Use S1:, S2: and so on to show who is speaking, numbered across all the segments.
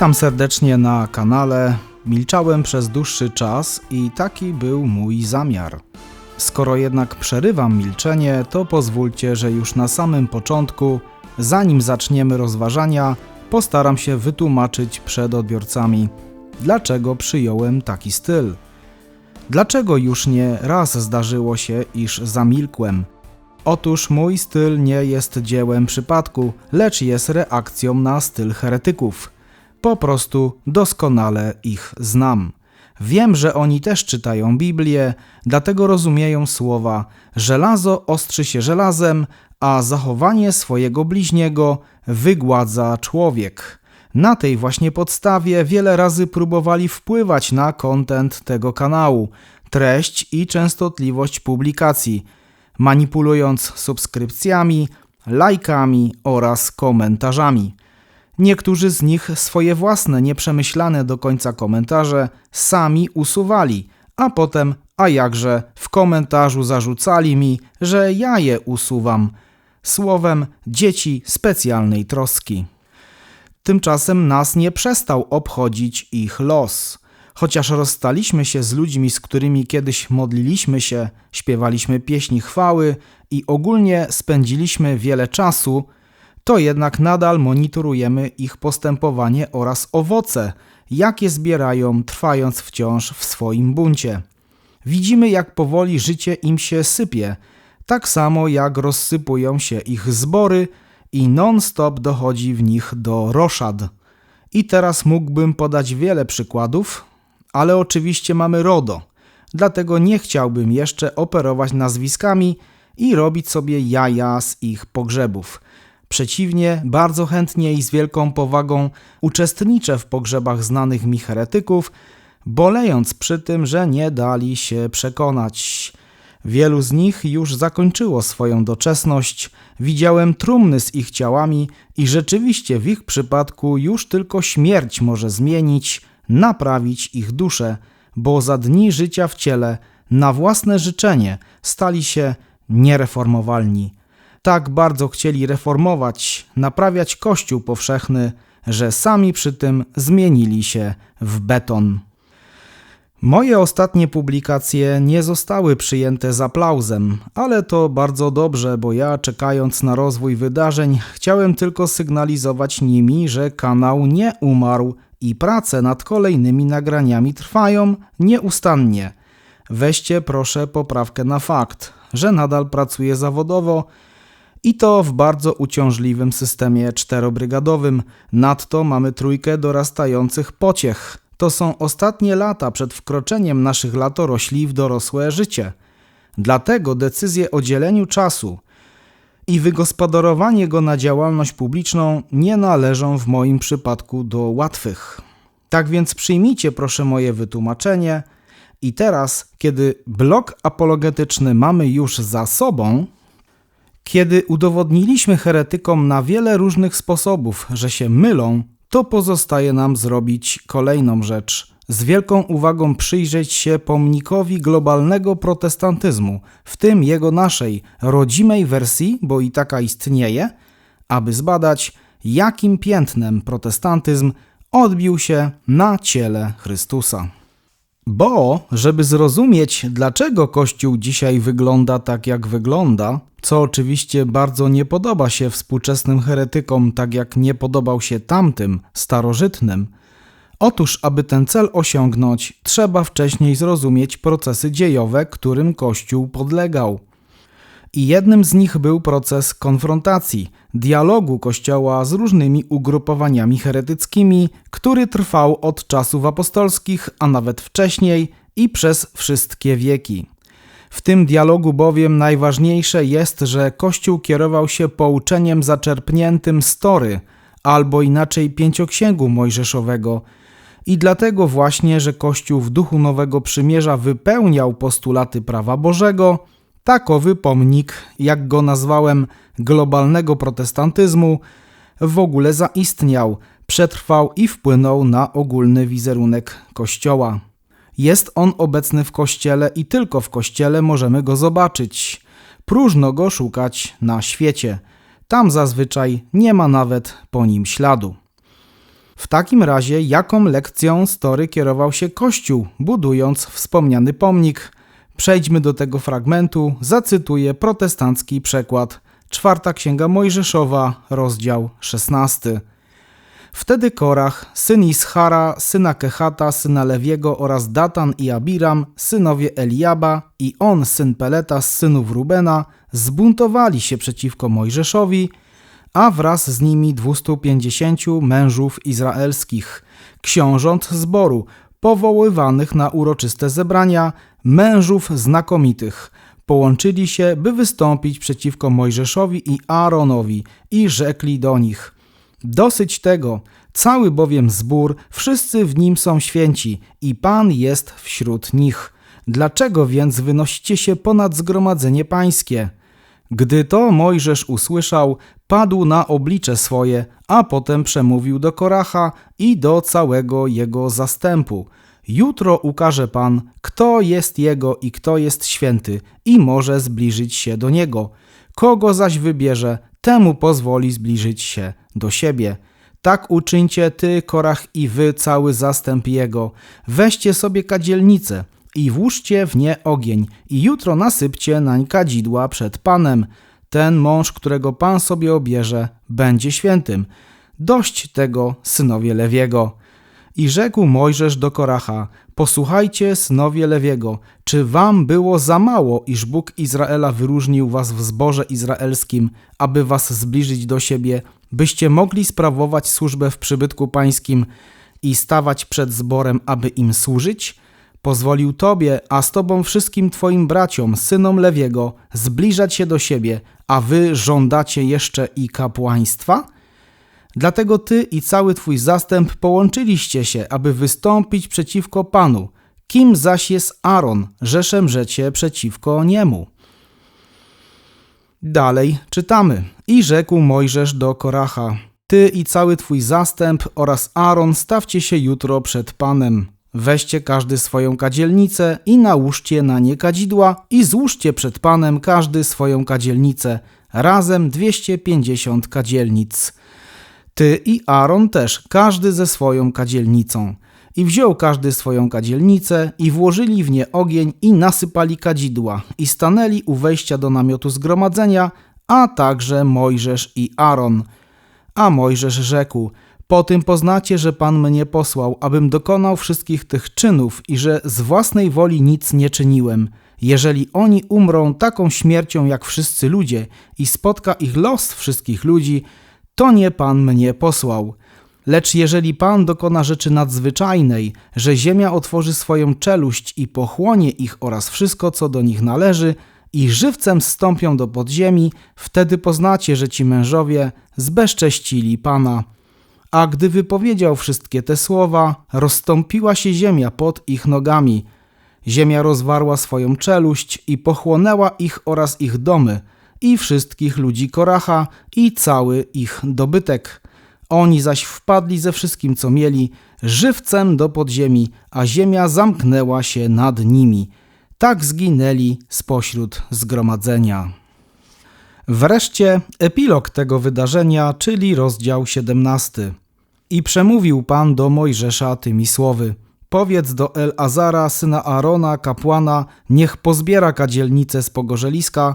S1: Witam serdecznie na kanale. Milczałem przez dłuższy czas i taki był mój zamiar. Skoro jednak przerywam milczenie, to pozwólcie, że już na samym początku, zanim zaczniemy rozważania, postaram się wytłumaczyć przed odbiorcami, dlaczego przyjąłem taki styl. Dlaczego już nie raz zdarzyło się, iż zamilkłem? Otóż mój styl nie jest dziełem przypadku, lecz jest reakcją na styl heretyków. Po prostu doskonale ich znam. Wiem, że oni też czytają Biblię, dlatego rozumieją słowa: żelazo ostrzy się żelazem, a zachowanie swojego bliźniego wygładza człowiek. Na tej właśnie podstawie wiele razy próbowali wpływać na kontent tego kanału, treść i częstotliwość publikacji, manipulując subskrypcjami, lajkami oraz komentarzami. Niektórzy z nich swoje własne, nieprzemyślane do końca komentarze sami usuwali, a potem, a jakże, w komentarzu zarzucali mi, że ja je usuwam. Słowem, dzieci specjalnej troski. Tymczasem nas nie przestał obchodzić ich los. Chociaż rozstaliśmy się z ludźmi, z którymi kiedyś modliliśmy się, śpiewaliśmy pieśni chwały i ogólnie spędziliśmy wiele czasu, to jednak nadal monitorujemy ich postępowanie oraz owoce, jakie zbierają, trwając wciąż w swoim buncie. Widzimy, jak powoli życie im się sypie, tak samo jak rozsypują się ich zbory i non-stop dochodzi w nich do roszad. I teraz mógłbym podać wiele przykładów, ale oczywiście mamy RODO, dlatego nie chciałbym jeszcze operować nazwiskami i robić sobie jaja z ich pogrzebów. Przeciwnie, bardzo chętnie i z wielką powagą uczestniczę w pogrzebach znanych mi heretyków, bolejąc przy tym, że nie dali się przekonać. Wielu z nich już zakończyło swoją doczesność, widziałem trumny z ich ciałami i rzeczywiście w ich przypadku już tylko śmierć może zmienić, naprawić ich duszę, bo za dni życia w ciele, na własne życzenie, stali się niereformowalni tak bardzo chcieli reformować, naprawiać Kościół powszechny, że sami przy tym zmienili się w beton. Moje ostatnie publikacje nie zostały przyjęte z aplauzem, ale to bardzo dobrze, bo ja czekając na rozwój wydarzeń chciałem tylko sygnalizować nimi, że kanał nie umarł i prace nad kolejnymi nagraniami trwają nieustannie. Weźcie proszę poprawkę na fakt, że nadal pracuję zawodowo i to w bardzo uciążliwym systemie czterobrygadowym. Nadto mamy trójkę dorastających pociech. To są ostatnie lata przed wkroczeniem naszych latorośli w dorosłe życie. Dlatego decyzje o dzieleniu czasu i wygospodarowanie go na działalność publiczną nie należą w moim przypadku do łatwych. Tak więc przyjmijcie proszę moje wytłumaczenie. I teraz, kiedy blok apologetyczny mamy już za sobą, kiedy udowodniliśmy heretykom na wiele różnych sposobów, że się mylą, to pozostaje nam zrobić kolejną rzecz. Z wielką uwagą przyjrzeć się pomnikowi globalnego protestantyzmu, w tym jego naszej rodzimej wersji, bo i taka istnieje, aby zbadać, jakim piętnem protestantyzm odbił się na ciele Chrystusa. Bo, żeby zrozumieć, dlaczego Kościół dzisiaj wygląda tak, jak wygląda, co oczywiście bardzo nie podoba się współczesnym heretykom, tak jak nie podobał się tamtym, starożytnym, otóż, aby ten cel osiągnąć, trzeba wcześniej zrozumieć procesy dziejowe, którym Kościół podlegał. I jednym z nich był proces konfrontacji, dialogu Kościoła z różnymi ugrupowaniami heretyckimi, który trwał od czasów apostolskich, a nawet wcześniej i przez wszystkie wieki. W tym dialogu bowiem najważniejsze jest, że Kościół kierował się pouczeniem zaczerpniętym z Tory, albo inaczej pięcioksięgu mojżeszowego, i dlatego właśnie, że Kościół w duchu Nowego Przymierza wypełniał postulaty prawa Bożego, takowy pomnik, jak go nazwałem, globalnego protestantyzmu, w ogóle zaistniał, przetrwał i wpłynął na ogólny wizerunek Kościoła. Jest on obecny w kościele i tylko w kościele możemy go zobaczyć. Próżno go szukać na świecie. Tam zazwyczaj nie ma nawet po nim śladu. W takim razie, jaką lekcją story kierował się Kościół, budując wspomniany pomnik? Przejdźmy do tego fragmentu, zacytuję protestancki przekład. Czwarta Księga Mojżeszowa, rozdział 16. Wtedy Korach, syn Ischara, syna Kehata, syna Lewiego oraz Datan i Abiram, synowie Eliaba i on, syn Peleta z synów Rubena, zbuntowali się przeciwko Mojżeszowi, a wraz z nimi 250 mężów izraelskich, książąt zboru, powoływanych na uroczyste zebrania, mężów znakomitych, połączyli się, by wystąpić przeciwko Mojżeszowi i Aaronowi i rzekli do nich – Dosyć tego, cały bowiem zbór, wszyscy w nim są święci i Pan jest wśród nich. Dlaczego więc wynosicie się ponad zgromadzenie pańskie? Gdy to Mojżesz usłyszał, padł na oblicze swoje, a potem przemówił do Koracha i do całego jego zastępu. Jutro ukaże Pan, kto jest jego i kto jest święty, i może zbliżyć się do niego. Kogo zaś wybierze, temu pozwoli zbliżyć się do siebie. Tak uczyńcie ty, Korach i wy, cały zastęp jego. Weźcie sobie kadzielnicę i włóżcie w nie ogień i jutro nasypcie nań kadzidła przed Panem. Ten mąż, którego Pan sobie obierze, będzie świętym. Dość tego, synowie Lewiego. I rzekł Mojżesz do Koracha, posłuchajcie, synowie Lewiego, czy wam było za mało, iż Bóg Izraela wyróżnił was w zborze izraelskim, aby was zbliżyć do siebie, byście mogli sprawować służbę w przybytku pańskim i stawać przed zborem, aby im służyć? Pozwolił Tobie, a z Tobą wszystkim Twoim braciom, synom Lewiego, zbliżać się do siebie, a Wy żądacie jeszcze i kapłaństwa? Dlatego Ty i cały Twój zastęp połączyliście się, aby wystąpić przeciwko Panu. Kim zaś jest Aaron, że szemrzecie przeciwko niemu? Dalej czytamy. I rzekł Mojżesz do Koracha: Ty i cały twój zastęp oraz Aaron stawcie się jutro przed Panem. Weźcie każdy swoją kadzielnicę i nałóżcie na nie kadzidła i złóżcie przed Panem każdy swoją kadzielnicę, razem 250 kadzielnic. Ty i Aaron też, każdy ze swoją kadzielnicą. I wziął każdy swoją kadzielnicę i włożyli w nie ogień i nasypali kadzidła i stanęli u wejścia do namiotu zgromadzenia, a także Mojżesz i Aaron. A Mojżesz rzekł, po tym poznacie, że Pan mnie posłał, abym dokonał wszystkich tych czynów i że z własnej woli nic nie czyniłem. Jeżeli oni umrą taką śmiercią jak wszyscy ludzie i spotka ich los wszystkich ludzi, to nie Pan mnie posłał. Lecz jeżeli Pan dokona rzeczy nadzwyczajnej, że ziemia otworzy swoją czeluść i pochłonie ich oraz wszystko, co do nich należy, i żywcem zstąpią do podziemi, wtedy poznacie, że ci mężowie zbezcześcili Pana. A gdy wypowiedział wszystkie te słowa, rozstąpiła się ziemia pod ich nogami. Ziemia rozwarła swoją czeluść i pochłonęła ich oraz ich domy, i wszystkich ludzi Koracha, i cały ich dobytek. Oni zaś wpadli ze wszystkim, co mieli, żywcem do podziemi, a ziemia zamknęła się nad nimi. Tak zginęli spośród zgromadzenia. Wreszcie epilog tego wydarzenia, czyli rozdział 17. I przemówił Pan do Mojżesza tymi słowy. Powiedz do El-Azara, syna Arona, kapłana, niech pozbiera kadzielnicę z pogorzeliska,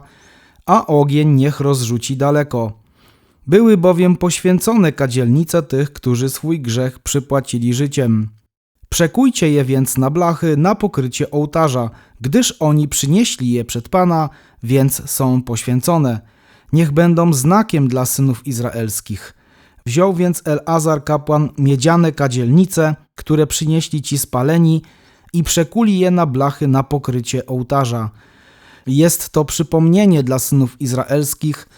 S1: a ogień niech rozrzuci daleko były bowiem poświęcone kadzielnice tych, którzy swój grzech przypłacili życiem. Przekujcie je więc na blachy na pokrycie ołtarza, gdyż oni przynieśli je przed Pana, więc są poświęcone. Niech będą znakiem dla synów izraelskich. Wziął więc Elazar kapłan miedziane kadzielnice, które przynieśli ci spaleni i przekuli je na blachy na pokrycie ołtarza. Jest to przypomnienie dla synów izraelskich,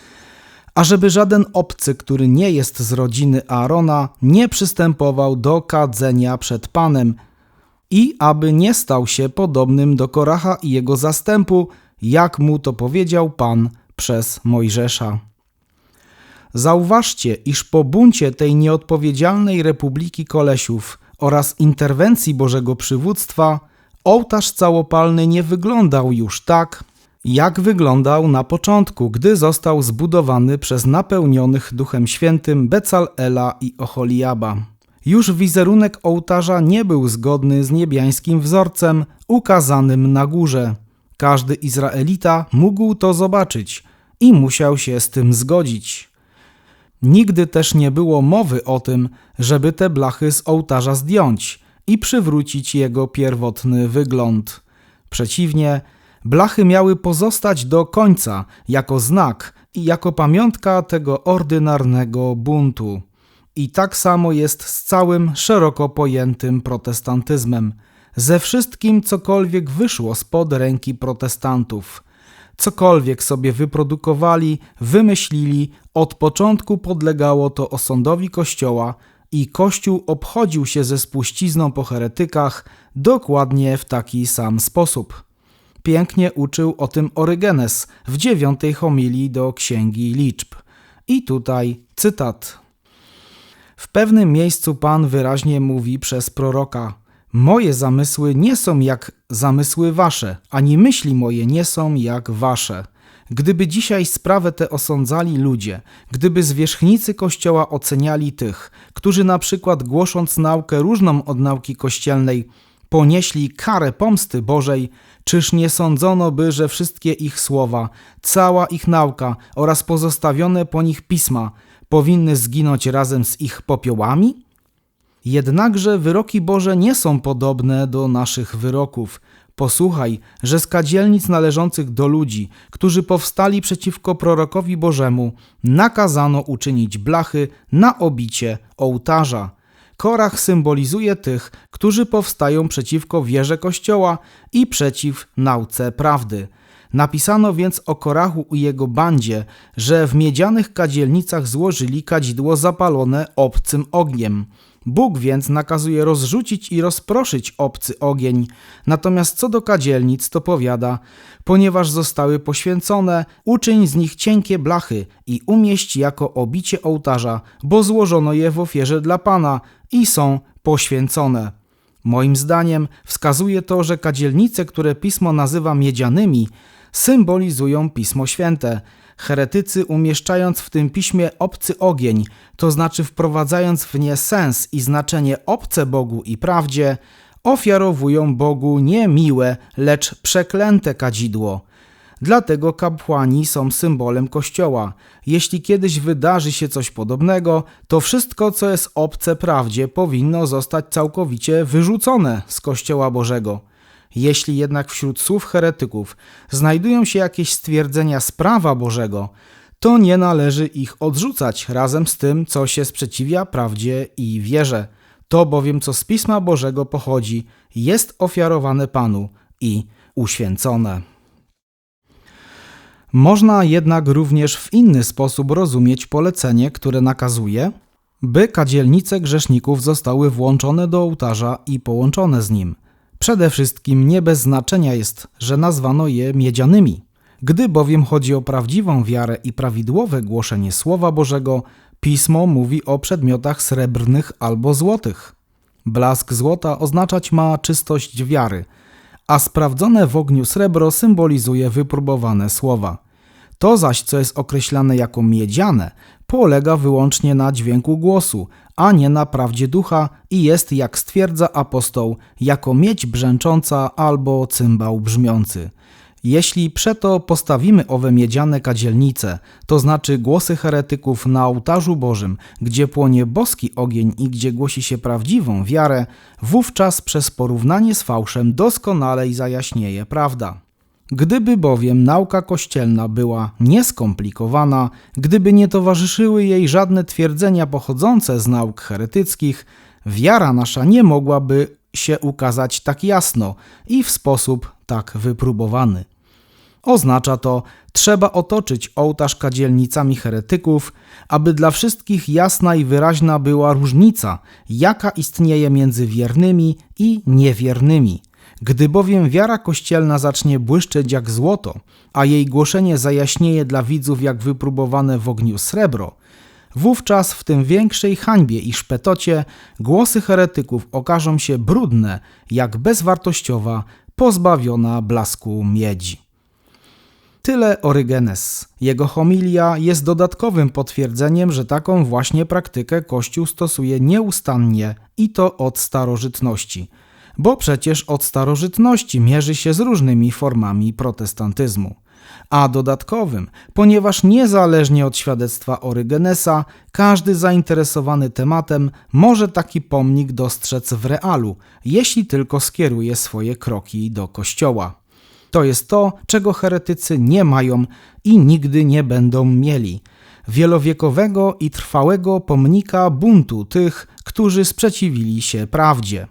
S1: ażeby żaden obcy, który nie jest z rodziny Aarona, nie przystępował do kadzenia przed Panem i aby nie stał się podobnym do Koracha i jego zastępu, jak mu to powiedział Pan przez Mojżesza. Zauważcie, iż po buncie tej nieodpowiedzialnej Republiki Kolesiów oraz interwencji Bożego Przywództwa, ołtarz całopalny nie wyglądał już tak, jak wyglądał na początku, gdy został zbudowany przez napełnionych Duchem Świętym Becalela i Ocholiaba. Już wizerunek ołtarza nie był zgodny z niebiańskim wzorcem ukazanym na górze. Każdy Izraelita mógł to zobaczyć i musiał się z tym zgodzić. Nigdy też nie było mowy o tym, żeby te blachy z ołtarza zdjąć i przywrócić jego pierwotny wygląd. Przeciwnie, blachy miały pozostać do końca jako znak i jako pamiątka tego ordynarnego buntu. I tak samo jest z całym szeroko pojętym protestantyzmem, ze wszystkim cokolwiek wyszło spod ręki protestantów. Cokolwiek sobie wyprodukowali, wymyślili, od początku podlegało to osądowi Kościoła i Kościół obchodził się ze spuścizną po heretykach dokładnie w taki sam sposób. Pięknie uczył o tym Orygenes w dziewiątej homilii do Księgi Liczb. I tutaj cytat. W pewnym miejscu Pan wyraźnie mówi przez proroka: Moje zamysły nie są jak zamysły wasze, ani myśli moje nie są jak wasze. Gdyby dzisiaj sprawę tę osądzali ludzie, gdyby zwierzchnicy Kościoła oceniali tych, którzy na przykład głosząc naukę różną od nauki kościelnej, ponieśli karę pomsty Bożej, czyż nie sądzono by, że wszystkie ich słowa, cała ich nauka oraz pozostawione po nich pisma powinny zginąć razem z ich popiołami? Jednakże wyroki Boże nie są podobne do naszych wyroków. Posłuchaj, że z kadzielnic należących do ludzi, którzy powstali przeciwko prorokowi Bożemu, nakazano uczynić blachy na obicie ołtarza. Korach symbolizuje tych, którzy powstają przeciwko wierze Kościoła i przeciw nauce prawdy. Napisano więc o Korachu i jego bandzie, że w miedzianych kadzielnicach złożyli kadzidło zapalone obcym ogniem. Bóg więc nakazuje rozrzucić i rozproszyć obcy ogień. Natomiast co do kadzielnic, to powiada, ponieważ zostały poświęcone, uczyń z nich cienkie blachy i umieść jako obicie ołtarza, bo złożono je w ofierze dla Pana i są poświęcone. Moim zdaniem wskazuje to, że kadzielnice, które pismo nazywa miedzianymi, symbolizują Pismo Święte. Heretycy umieszczając w tym piśmie obcy ogień, to znaczy wprowadzając w nie sens i znaczenie obce Bogu i prawdzie, ofiarowują Bogu nie miłe, lecz przeklęte kadzidło. Dlatego kapłani są symbolem Kościoła. Jeśli kiedyś wydarzy się coś podobnego, to wszystko, co jest obce prawdzie, powinno zostać całkowicie wyrzucone z Kościoła Bożego. Jeśli jednak wśród słów heretyków znajdują się jakieś stwierdzenia z prawa Bożego, to nie należy ich odrzucać razem z tym, co się sprzeciwia prawdzie i wierze. To bowiem, co z Pisma Bożego pochodzi, jest ofiarowane Panu i uświęcone. Można jednak również w inny sposób rozumieć polecenie, które nakazuje, by kadzielnice grzeszników zostały włączone do ołtarza i połączone z nim – Przede wszystkim nie bez znaczenia jest, że nazwano je miedzianymi. Gdy bowiem chodzi o prawdziwą wiarę i prawidłowe głoszenie Słowa Bożego, Pismo mówi o przedmiotach srebrnych albo złotych. Blask złota oznaczać ma czystość wiary, a sprawdzone w ogniu srebro symbolizuje wypróbowane słowa. To zaś, co jest określane jako miedziane, polega wyłącznie na dźwięku głosu, a nie na prawdzie ducha i jest, jak stwierdza apostoł, jako miedź brzęcząca albo cymbał brzmiący. Jeśli przeto postawimy owe miedziane kadzielnice, to znaczy głosy heretyków na ołtarzu Bożym, gdzie płonie boski ogień i gdzie głosi się prawdziwą wiarę, wówczas przez porównanie z fałszem doskonale zajaśnieje prawda. Gdyby bowiem nauka kościelna była nieskomplikowana, gdyby nie towarzyszyły jej żadne twierdzenia pochodzące z nauk heretyckich, wiara nasza nie mogłaby się ukazać tak jasno i w sposób tak wypróbowany. Oznacza to, trzeba otoczyć ołtarz kadzielnicami heretyków, aby dla wszystkich jasna i wyraźna była różnica, jaka istnieje między wiernymi i niewiernymi. Gdy bowiem wiara kościelna zacznie błyszczeć jak złoto, a jej głoszenie zajaśnieje dla widzów jak wypróbowane w ogniu srebro, wówczas w tym większej hańbie i szpetocie głosy heretyków okażą się brudne, jak bezwartościowa, pozbawiona blasku miedzi. Tyle Orygenes. Jego homilia jest dodatkowym potwierdzeniem, że taką właśnie praktykę Kościół stosuje nieustannie i to od starożytności. Bo przecież od starożytności mierzy się z różnymi formami protestantyzmu a dodatkowym, ponieważ niezależnie od świadectwa Orygenesa, każdy zainteresowany tematem może taki pomnik dostrzec w realu, jeśli tylko skieruje swoje kroki do kościoła. To jest to, czego heretycy nie mają i nigdy nie będą mieli. Wielowiekowego i trwałego pomnika buntu tych, którzy sprzeciwili się prawdzie.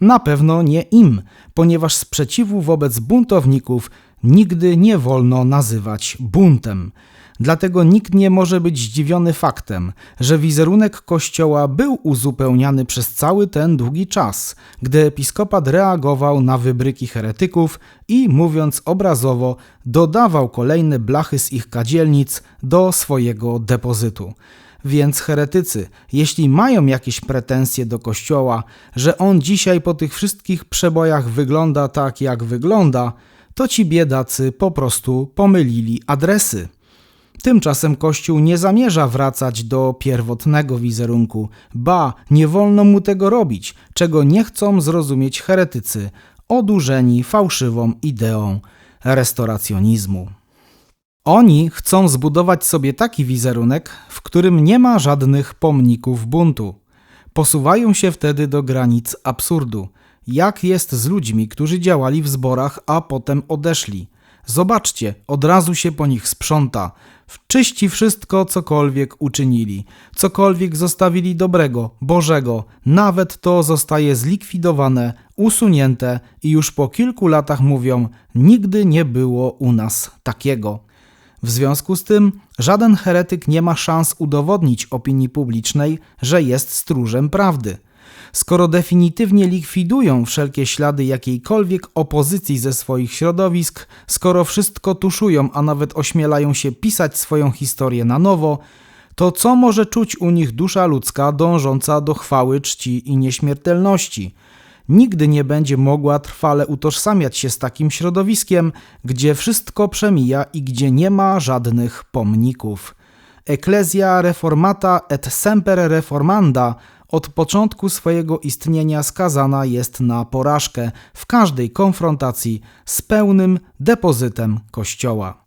S1: Na pewno nie im, ponieważ sprzeciwu wobec buntowników nigdy nie wolno nazywać buntem. Dlatego nikt nie może być zdziwiony faktem, że wizerunek kościoła był uzupełniany przez cały ten długi czas, gdy episkopat reagował na wybryki heretyków i, mówiąc obrazowo, dodawał kolejne blachy z ich kadzielnic do swojego depozytu. Więc heretycy, jeśli mają jakieś pretensje do Kościoła, że on dzisiaj po tych wszystkich przebojach wygląda tak, jak wygląda, to ci biedacy po prostu pomylili adresy. Tymczasem Kościół nie zamierza wracać do pierwotnego wizerunku, ba, nie wolno mu tego robić, czego nie chcą zrozumieć heretycy, odurzeni fałszywą ideą restauracjonizmu. Oni chcą zbudować sobie taki wizerunek, w którym nie ma żadnych pomników buntu. Posuwają się wtedy do granic absurdu. Jak jest z ludźmi, którzy działali w zborach, a potem odeszli? Zobaczcie, od razu się po nich sprząta. Wczyści wszystko, cokolwiek uczynili, cokolwiek zostawili dobrego, Bożego, nawet to zostaje zlikwidowane, usunięte i już po kilku latach mówią: Nigdy nie było u nas takiego. W związku z tym żaden heretyk nie ma szans udowodnić opinii publicznej, że jest stróżem prawdy. Skoro definitywnie likwidują wszelkie ślady jakiejkolwiek opozycji ze swoich środowisk, skoro wszystko tuszują, a nawet ośmielają się pisać swoją historię na nowo, to co może czuć u nich dusza ludzka dążąca do chwały, czci i nieśmiertelności? nigdy nie będzie mogła trwale utożsamiać się z takim środowiskiem, gdzie wszystko przemija i gdzie nie ma żadnych pomników. Ecclesia reformata et semper reformanda od początku swojego istnienia skazana jest na porażkę w każdej konfrontacji z pełnym depozytem Kościoła.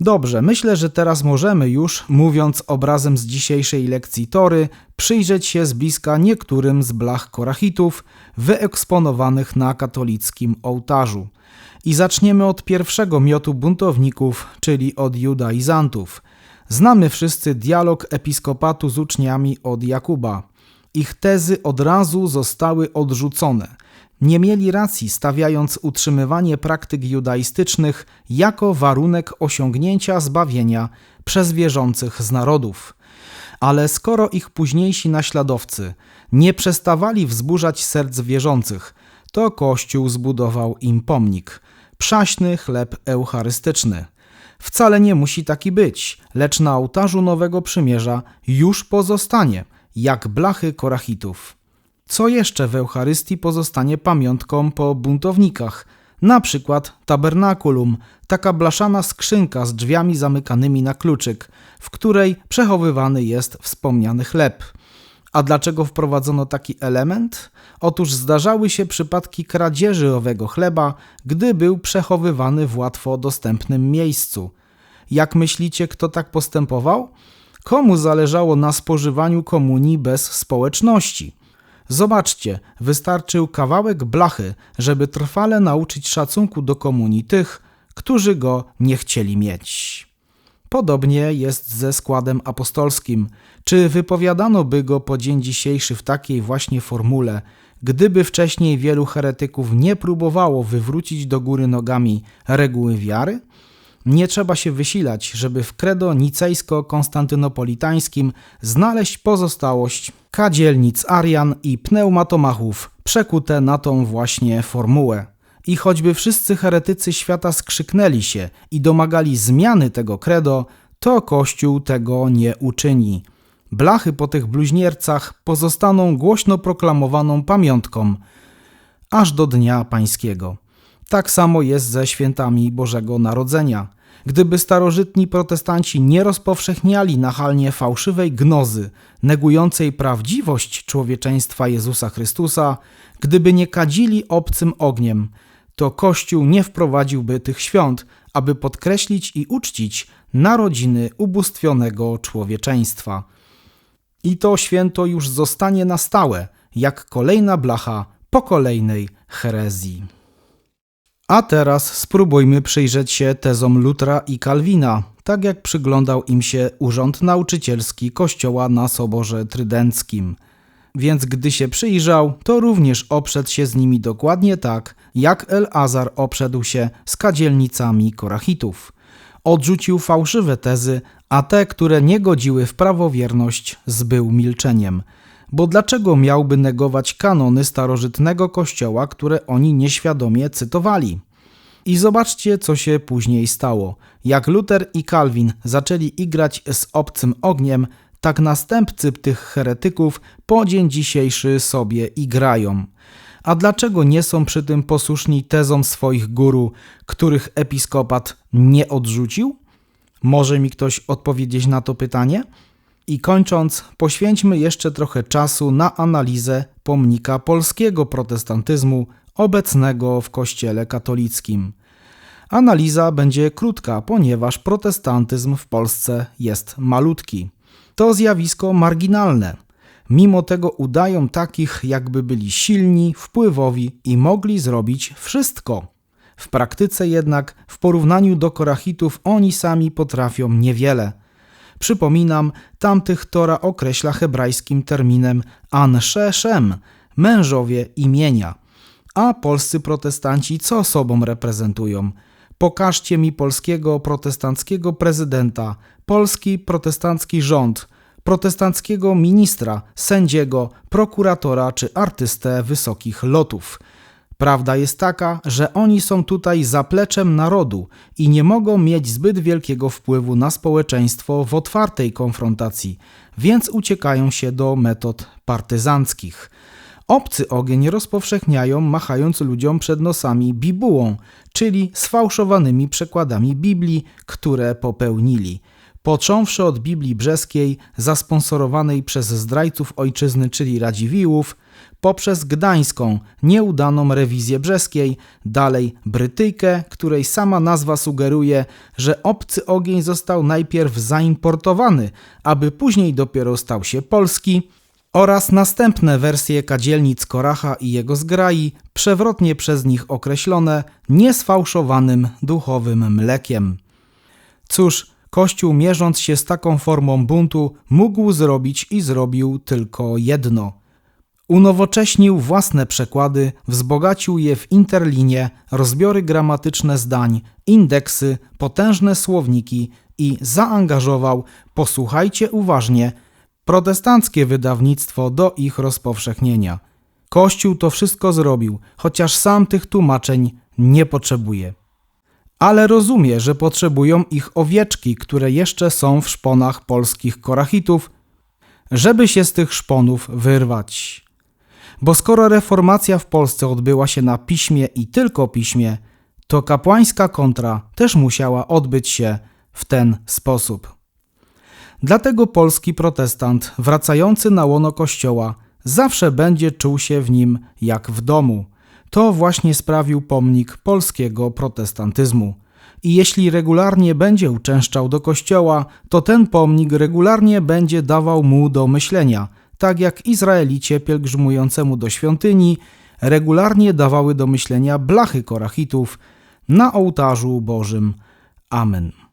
S1: Dobrze, myślę, że teraz możemy już, mówiąc obrazem z dzisiejszej lekcji Tory, przyjrzeć się z bliska niektórym z blach korachitów wyeksponowanych na katolickim ołtarzu. I zaczniemy od pierwszego miotu buntowników, czyli od judaizantów. Znamy wszyscy dialog episkopatu z uczniami od Jakuba. Ich tezy od razu zostały odrzucone – nie mieli racji, stawiając utrzymywanie praktyk judaistycznych jako warunek osiągnięcia zbawienia przez wierzących z narodów. Ale skoro ich późniejsi naśladowcy nie przestawali wzburzać serc wierzących, to Kościół zbudował im pomnik przaśny chleb eucharystyczny. Wcale nie musi taki być, lecz na ołtarzu Nowego Przymierza już pozostanie, jak blachy korachitów. Co jeszcze w Eucharystii pozostanie pamiątką po buntownikach? Na przykład tabernakulum, taka blaszana skrzynka z drzwiami zamykanymi na kluczyk, w której przechowywany jest wspomniany chleb. A dlaczego wprowadzono taki element? Otóż zdarzały się przypadki kradzieży owego chleba, gdy był przechowywany w łatwo dostępnym miejscu. Jak myślicie, kto tak postępował? Komu zależało na spożywaniu komunii bez społeczności? Zobaczcie, wystarczył kawałek blachy, żeby trwale nauczyć szacunku do komunii tych, którzy go nie chcieli mieć. Podobnie jest ze składem apostolskim. Czy wypowiadano by go po dzień dzisiejszy w takiej właśnie formule, gdyby wcześniej wielu heretyków nie próbowało wywrócić do góry nogami reguły wiary? Nie trzeba się wysilać, żeby w credo nicejsko-konstantynopolitańskim znaleźć pozostałość kadzielnic Arian i pneumatomachów przekute na tą właśnie formułę. I choćby wszyscy heretycy świata skrzyknęli się i domagali zmiany tego credo, to Kościół tego nie uczyni. Blachy po tych bluźniercach pozostaną głośno proklamowaną pamiątką aż do Dnia Pańskiego. Tak samo jest ze świętami Bożego Narodzenia. Gdyby starożytni protestanci nie rozpowszechniali nachalnie fałszywej gnozy, negującej prawdziwość człowieczeństwa Jezusa Chrystusa, gdyby nie kadzili obcym ogniem, to Kościół nie wprowadziłby tych świąt, aby podkreślić i uczcić narodziny ubóstwionego człowieczeństwa. I to święto już zostanie na stałe, jak kolejna blacha po kolejnej herezji. A teraz spróbujmy przyjrzeć się tezom Lutra i Kalwina, tak jak przyglądał im się Urząd Nauczycielski Kościoła na Soborze Trydenckim. Więc gdy się przyjrzał, to również oprzedł się z nimi dokładnie tak, jak El-Azar oprzedł się z kadzielnicami Korachitów. Odrzucił fałszywe tezy, a te, które nie godziły w prawowierność, zbył milczeniem. Bo dlaczego miałby negować kanony starożytnego kościoła, które oni nieświadomie cytowali? I zobaczcie, co się później stało. Jak Luther i Calvin zaczęli igrać z obcym ogniem, tak następcy tych heretyków po dzień dzisiejszy sobie igrają. A dlaczego nie są przy tym posłuszni tezom swoich guru, których episkopat nie odrzucił? Może mi ktoś odpowiedzieć na to pytanie? I kończąc, poświęćmy jeszcze trochę czasu na analizę pomnika polskiego protestantyzmu obecnego w Kościele katolickim. Analiza będzie krótka, ponieważ protestantyzm w Polsce jest malutki. To zjawisko marginalne. Mimo tego udają takich, jakby byli silni, wpływowi i mogli zrobić wszystko. W praktyce jednak, w porównaniu do Korachitów, oni sami potrafią niewiele. Przypominam, tamtych Tora określa hebrajskim terminem ansheshem, mężowie imienia. A polscy protestanci co sobą reprezentują? Pokażcie mi polskiego protestanckiego prezydenta, polski protestancki rząd, protestanckiego ministra, sędziego, prokuratora czy artystę wysokich lotów. Prawda jest taka, że oni są tutaj zapleczem narodu i nie mogą mieć zbyt wielkiego wpływu na społeczeństwo w otwartej konfrontacji, więc uciekają się do metod partyzanckich. Obcy ogień rozpowszechniają, machając ludziom przed nosami bibułą, czyli sfałszowanymi przekładami Biblii, które popełnili. Począwszy od Biblii Brzeskiej, zasponsorowanej przez zdrajców ojczyzny, czyli Radziwiłłów, poprzez gdańską, nieudaną rewizję brzeskiej, dalej Brytyjkę, której sama nazwa sugeruje, że obcy ogień został najpierw zaimportowany, aby później dopiero stał się polski, oraz następne wersje kadzielnic Koracha i jego zgrai, przewrotnie przez nich określone niesfałszowanym duchowym mlekiem. Cóż, Kościół mierząc się z taką formą buntu mógł zrobić i zrobił tylko jedno. Unowocześnił własne przekłady, wzbogacił je w interlinie, rozbiory gramatyczne zdań, indeksy, potężne słowniki i zaangażował, posłuchajcie uważnie, protestanckie wydawnictwo do ich rozpowszechnienia. Kościół to wszystko zrobił, chociaż sam tych tłumaczeń nie potrzebuje. Ale rozumie, że potrzebują ich owieczki, które jeszcze są w szponach polskich korachitów, żeby się z tych szponów wyrwać. Bo skoro reformacja w Polsce odbyła się na piśmie i tylko piśmie, to kapłańska kontra też musiała odbyć się w ten sposób. Dlatego polski protestant wracający na łono kościoła zawsze będzie czuł się w nim jak w domu. To właśnie sprawił pomnik polskiego protestantyzmu. I jeśli regularnie będzie uczęszczał do kościoła, to ten pomnik regularnie będzie dawał mu do myślenia, tak jak Izraelicie pielgrzymującemu do świątyni regularnie dawały do myślenia blachy korachitów na ołtarzu Bożym. Amen.